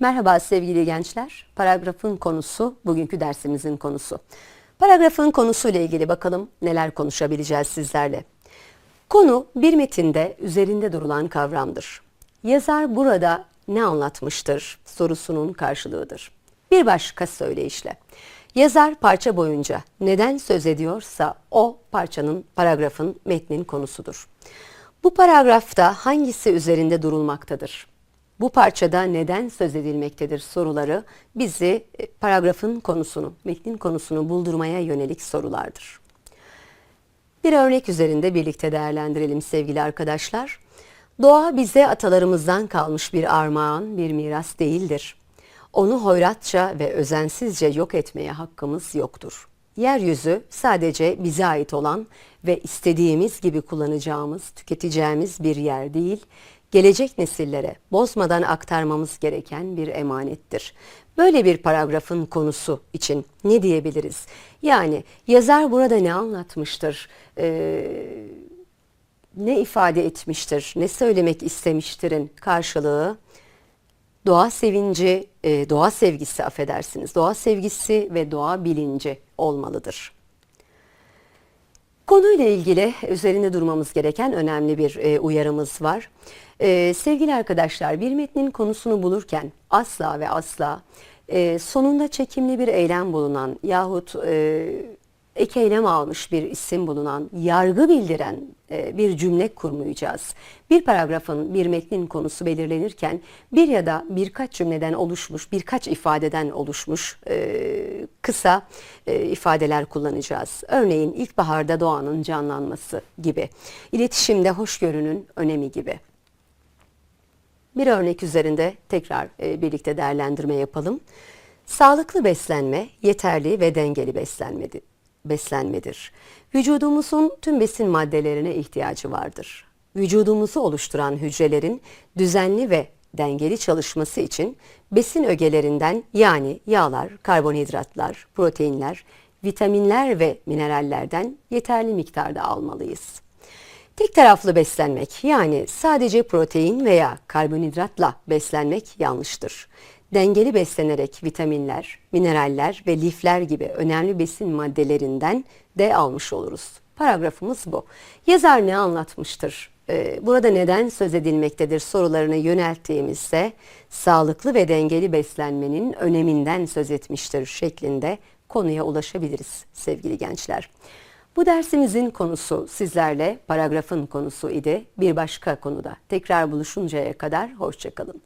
Merhaba sevgili gençler. Paragrafın konusu bugünkü dersimizin konusu. Paragrafın konusuyla ilgili bakalım neler konuşabileceğiz sizlerle. Konu bir metinde üzerinde durulan kavramdır. Yazar burada ne anlatmıştır sorusunun karşılığıdır. Bir başka söyleyişle. Yazar parça boyunca neden söz ediyorsa o parçanın, paragrafın, metnin konusudur. Bu paragrafta hangisi üzerinde durulmaktadır? Bu parçada neden söz edilmektedir soruları bizi e, paragrafın konusunu, metnin konusunu buldurmaya yönelik sorulardır. Bir örnek üzerinde birlikte değerlendirelim sevgili arkadaşlar. Doğa bize atalarımızdan kalmış bir armağan, bir miras değildir. Onu hoyratça ve özensizce yok etmeye hakkımız yoktur. Yeryüzü sadece bize ait olan ve istediğimiz gibi kullanacağımız, tüketeceğimiz bir yer değil, gelecek nesillere bozmadan aktarmamız gereken bir emanettir. Böyle bir paragrafın konusu için ne diyebiliriz? Yani yazar burada ne anlatmıştır? Ee, ne ifade etmiştir? Ne söylemek istemiştirin karşılığı doğa sevinci, e, doğa sevgisi affedersiniz. Doğa sevgisi ve doğa bilinci olmalıdır. Konuyla ilgili üzerinde durmamız gereken önemli bir e, uyarımız var. E, sevgili arkadaşlar bir metnin konusunu bulurken asla ve asla e, sonunda çekimli bir eylem bulunan yahut e, ek eylem almış bir isim bulunan, yargı bildiren e, bir cümle kurmayacağız. Bir paragrafın, bir metnin konusu belirlenirken bir ya da birkaç cümleden oluşmuş, birkaç ifadeden oluşmuş e, kısa e, ifadeler kullanacağız. Örneğin ilkbaharda doğanın canlanması gibi, iletişimde hoşgörünün önemi gibi. Bir örnek üzerinde tekrar e, birlikte değerlendirme yapalım. Sağlıklı beslenme, yeterli ve dengeli beslenmedir beslenmedir. Vücudumuzun tüm besin maddelerine ihtiyacı vardır. Vücudumuzu oluşturan hücrelerin düzenli ve dengeli çalışması için besin ögelerinden yani yağlar, karbonhidratlar, proteinler, vitaminler ve minerallerden yeterli miktarda almalıyız. Tek taraflı beslenmek yani sadece protein veya karbonhidratla beslenmek yanlıştır dengeli beslenerek vitaminler, mineraller ve lifler gibi önemli besin maddelerinden de almış oluruz. Paragrafımız bu. Yazar ne anlatmıştır? Ee, burada neden söz edilmektedir sorularını yönelttiğimizde sağlıklı ve dengeli beslenmenin öneminden söz etmiştir şeklinde konuya ulaşabiliriz sevgili gençler. Bu dersimizin konusu sizlerle paragrafın konusu idi. Bir başka konuda tekrar buluşuncaya kadar hoşçakalın.